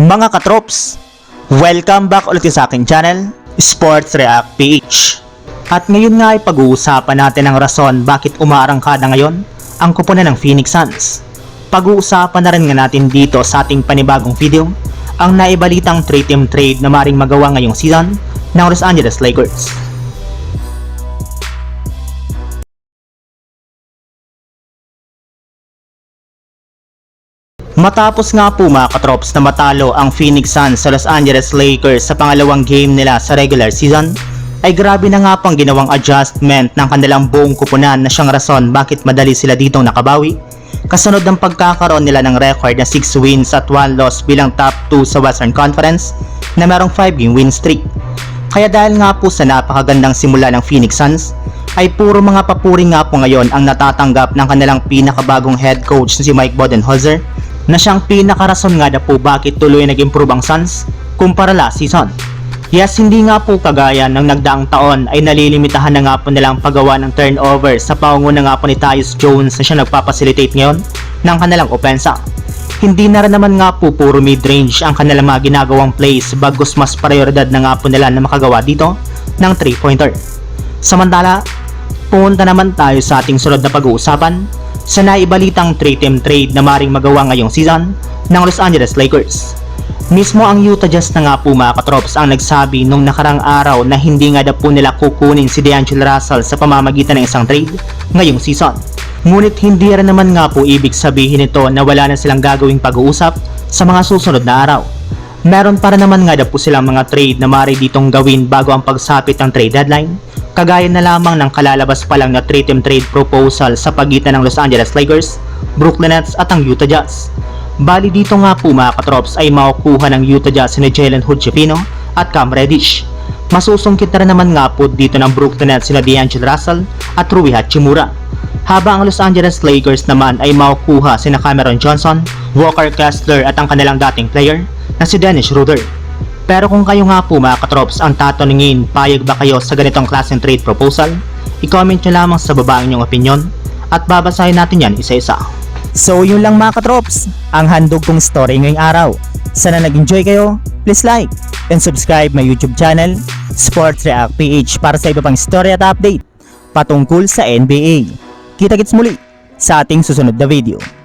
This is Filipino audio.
Mga katrops, welcome back ulit sa aking channel, Sports React PH. At ngayon nga ay pag-uusapan natin ang rason bakit umaarangkada ngayon ang kupunan ng Phoenix Suns. Pag-uusapan na rin nga natin dito sa ating panibagong video ang naibalitang 3-team trade na maring magawa ngayong season ng Los Angeles Lakers. Matapos nga po mga katrops na matalo ang Phoenix Suns sa Los Angeles Lakers sa pangalawang game nila sa regular season, ay grabe na nga pang ginawang adjustment ng kanilang buong kupunan na siyang rason bakit madali sila ditong nakabawi. Kasunod ng pagkakaroon nila ng record na 6 wins at 1 loss bilang top 2 sa Western Conference na merong 5 game win streak. Kaya dahil nga po sa napakagandang simula ng Phoenix Suns, ay puro mga papuri nga po ngayon ang natatanggap ng kanilang pinakabagong head coach na si Mike Budenholzer na siyang pinakarason nga na po bakit tuloy nag-improve ang Suns kumpara last season. Yes, hindi nga po kagaya ng nagdaang taon ay nalilimitahan na nga po nilang paggawa ng turnover sa paunguna nga po ni Tyus Jones na siya nagpapacilitate ngayon ng kanilang opensa. Hindi na rin naman nga po puro mid-range ang kanilang mga ginagawang plays bagos mas prioridad na nga po nila na makagawa dito ng 3-pointer. Samantala, punta naman tayo sa ating sunod na pag-uusapan sa naibalitang 3-team trade na maring magawa ngayong season ng Los Angeles Lakers. Mismo ang Utah Jazz na nga po mga katrops ang nagsabi nung nakarang araw na hindi nga daw po nila kukunin si D'Angelo Russell sa pamamagitan ng isang trade ngayong season. Ngunit hindi rin naman nga po ibig sabihin nito na wala na silang gagawing pag-uusap sa mga susunod na araw. Meron para naman nga daw po silang mga trade na mari ditong gawin bago ang pagsapit ng trade deadline kagaya na lamang ng kalalabas pa lang na 3-team trade proposal sa pagitan ng Los Angeles Lakers, Brooklyn Nets at ang Utah Jazz. Bali dito nga po mga katrops ay makukuha ng Utah Jazz ni Jalen Hood at Cam Reddish. Masusungkit na naman nga po dito ng Brooklyn Nets sina D'Angelo Russell at Rui Hachimura. Habang ang Los Angeles Lakers naman ay makukuha sina Cameron Johnson, Walker Kessler at ang kanilang dating player na si Dennis Schroeder. Pero kung kayo nga po mga katrops ang tatanungin, payag ba kayo sa ganitong klaseng trade proposal? I-comment nyo lamang sa baba ang inyong opinion at babasahin natin yan isa-isa. So yun lang mga katrops, ang handog kong story ngayong araw. Sana nag-enjoy kayo, please like and subscribe my YouTube channel, Sports React PH para sa iba pang story at update patungkol sa NBA. Kita-kits muli sa ating susunod na video.